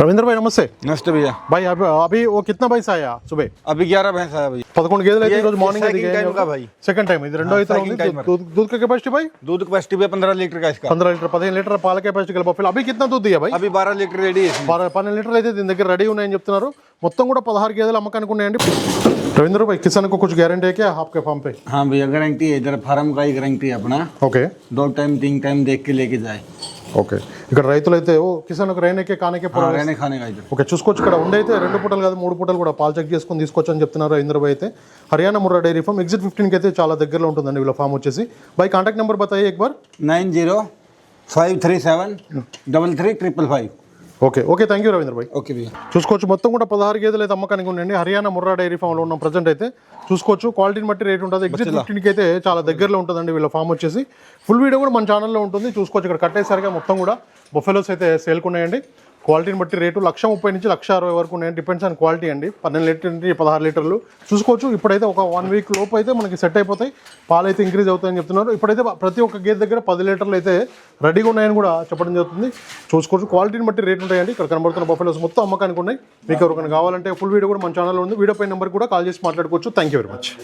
रविंद्र भाई नमस्ते। नमस्ते भैया। भाई आप, अभी वो कितना भैंस आया? सुबह? अभी ग्यारह भैंस आया तो भाई पदकोड़ गेद लेते रोज मॉर्निंग भाई। सेकंड टाइम इधर हाँ, रेंडो इधर तो तो दूध की कैपेसिटी भाई? दूध की कैपेसिटी भैया पंद्रह लीटर का इसका। पंद्रह लीटर पदहन लीटर पाल कैपेसिटी कल अभी कितना दूध दिया भाई? अभी बारह लीटर रेडी बारह पन्न लीटर అయితే దీని దగ్గర రెడీ ఉన్నాయని చెప్తున్నారు पदहार కూడా పదహారు గేదెలు అమ్మకానికి ఉన్నాయండి रविंद्र भाई किसान को कुछ गारंटी है क्या आपके फार्म पे? हाँ भैया गारंटी है। इधर फार्म का ही गारंटी है अपना। ओके दो टाइम तीन टाइम देख के लेके जाए। ఓకే. ఇక్కడ రైతులు అయితే ఓ ఒక రైనకే కానకే కానీ అయితే ఓకే చూసుకోవచ్చు ఇక్కడ ఉండైతే రెండు పూటలు కాదు మూడు పూటలు కూడా పాలు చెక్ చేసుకుని తీసుకోవచ్చు అని చెప్తున్నారు ఇంద్రబాయ్ అయితే. Haryana Murrah dairy farm exit ఫిఫ్టీన్కి అయితే చాలా దగ్గరలో ఉంటుందండి వీళ్ళ ఫామ్ వచ్చేసి. బై కాంటాక్ట్ నెంబర్ బతాయి ఎక్బార్? Nine zero five three seven double three triple five. Okay okay thank you Ravindra Bhai okay చూసుకోవచ్చు. మొత్తం కూడా పదహారు గేదెలు అయితే అమ్మకానికి ఉండండి. హర్యానా ముర్రా డైరీ ఫామ్లో ఉన్నాం ప్రజెంట్ అయితే. చూసుకోవచ్చు. క్వాలిటీని బట్టి రేట్ ఉంటుంది. ఎగ్జిట్ ఫిఫ్టీన్కి అయితే చాలా దగ్గరలో ఉంటుందండి వీళ్ళ ఫామ్ వచ్చేసి. ఫుల్ వీడియో కూడా మన ఛానల్లో ఉంటుంది. చూసుకోవచ్చు. ఇక్కడ కట్టేసరిగా మొత్తం కూడా. బొఫెలోస్ అయితే సేల్కున్నాయండి క్వాలిటీని బట్టి రేటు లక్ష ముప్పై నుంచి లక్ష అరవై వరకు ఉన్నాయండి డిపెండ్స్ ఆన్ క్వాలిటీ అండి. పన్నెండు లీటర్ నుంచి పదహారు లీటర్లు. చూసుకోవచ్చు. ఇప్పుడైతే ఒక వన్ వీక్ లోపు అయితే మనకి సెట్ అయిపోతాయి. పాలు అయితే ఇంక్రీజ్ అవుతాయని చెప్తున్నారు. ఇప్పుడైతే ప్రతి ఒక్క గేదె దగ్గర పది లీటర్లు అయితే రెడీగా ఉన్నాయని కూడా చెప్పడం జరుగుతుంది. చూసుకోవచ్చు. క్వాలిటీని బట్టి రేట్ ఉంటాయండి. ఇక్కడ కనబడుతున్న బఫెలోస్ మొత్తం అమ్మకానికి ఉన్నాయి. మీకు ఎవరికైనా కావాలంటే ఫుల్ వీడియో కూడా మన ఛానల్లో ఉంది. వీడియో పై నెంబర్ కూడా కాల్ చేసి మాట్లాడుకోవచ్చు. Thank you very much